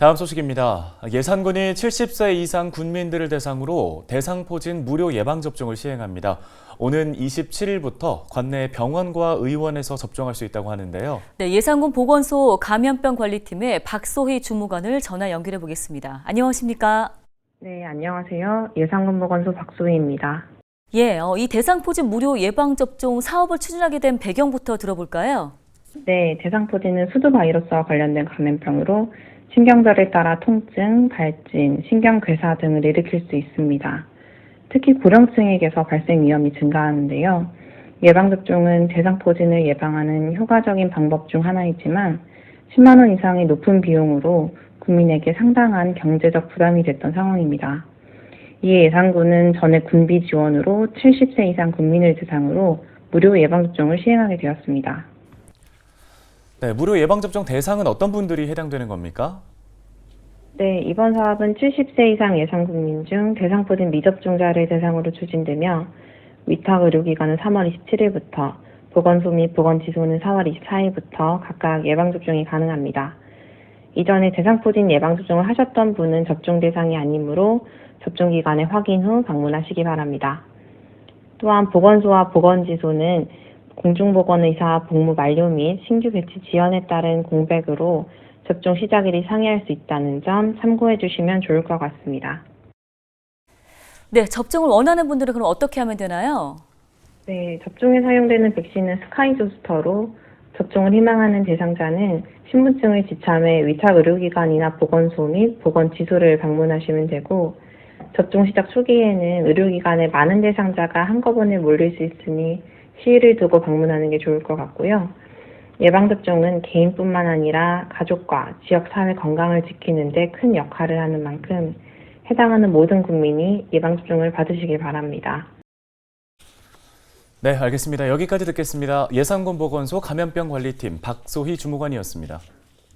다음 소식입니다. 예산군이 70세 이상 군민들을 대상으로 대상포진 무료 예방접종을 시행합니다. 오는 27일부터 관내 병원과 의원에서 접종할 수 있다고 하는데요. 네, 예산군 보건소 감염병 관리팀의 박소희 주무관을 전화 연결해 보겠습니다. 안녕하십니까? 네, 안녕하세요. 예상군 보건소 박소희입니다. 예, 어, 이 대상포진 무료 예방접종 사업을 추진하게 된 배경부터 들어볼까요? 네, 대상포진은 수두 바이러스와 관련된 감염병으로 신경절에 따라 통증, 발진, 신경괴사 등을 일으킬 수 있습니다. 특히 고령층에게서 발생 위험이 증가하는데요. 예방접종은 대상포진을 예방하는 효과적인 방법 중 하나이지만 10만 원 이상의 높은 비용으로 국민에게 상당한 경제적 부담이 됐던 상황입니다. 이에 예산군은 전액 군비 지원으로 70세 이상 국민을 대상으로 무료 예방접종을 시행하게 되었습니다. 네, 무료 예방접종 대상은 어떤 분들이 해당되는 겁니까? 네, 이번 사업은 70세 이상 예상 국민 중 대상포진 미접종자를 대상으로 추진되며 위탁 의료기관은 3월 27일부터 보건소 및 보건지소는 4월 24일부터 각각 예방접종이 가능합니다. 이전에 대상포진 예방접종을 하셨던 분은 접종 대상이 아니므로 접종기간에 확인 후 방문하시기 바랍니다. 또한 보건소와 보건지소는 공중보건의사 복무 만료 및 신규 배치 지연에 따른 공백으로 접종 시작일이 상회할 수 있다는 점 참고해 주시면 좋을 것 같습니다. 네, 접종을 원하는 분들은 그럼 어떻게 하면 되나요? 네, 접종에 사용되는 백신은 스카이 조스터로 접종을 희망하는 대상자는 신분증을 지참해 위탁 의료기관이나 보건소 및 보건지소를 방문하시면 되고 접종 시작 초기에는 의료기관에 많은 대상자가 한꺼번에 몰릴 수 있으니 시일을 두고 방문하는 게 좋을 것 같고요. 예방접종은 개인뿐만 아니라 가족과 지역사회 건강을 지키는 데 큰 역할을 하는 만큼 해당하는 모든 국민이 예방접종을 받으시길 바랍니다. 네, 알겠습니다. 여기까지 듣겠습니다. 예산군 보건소 감염병 관리팀 박소희 주무관이었습니다.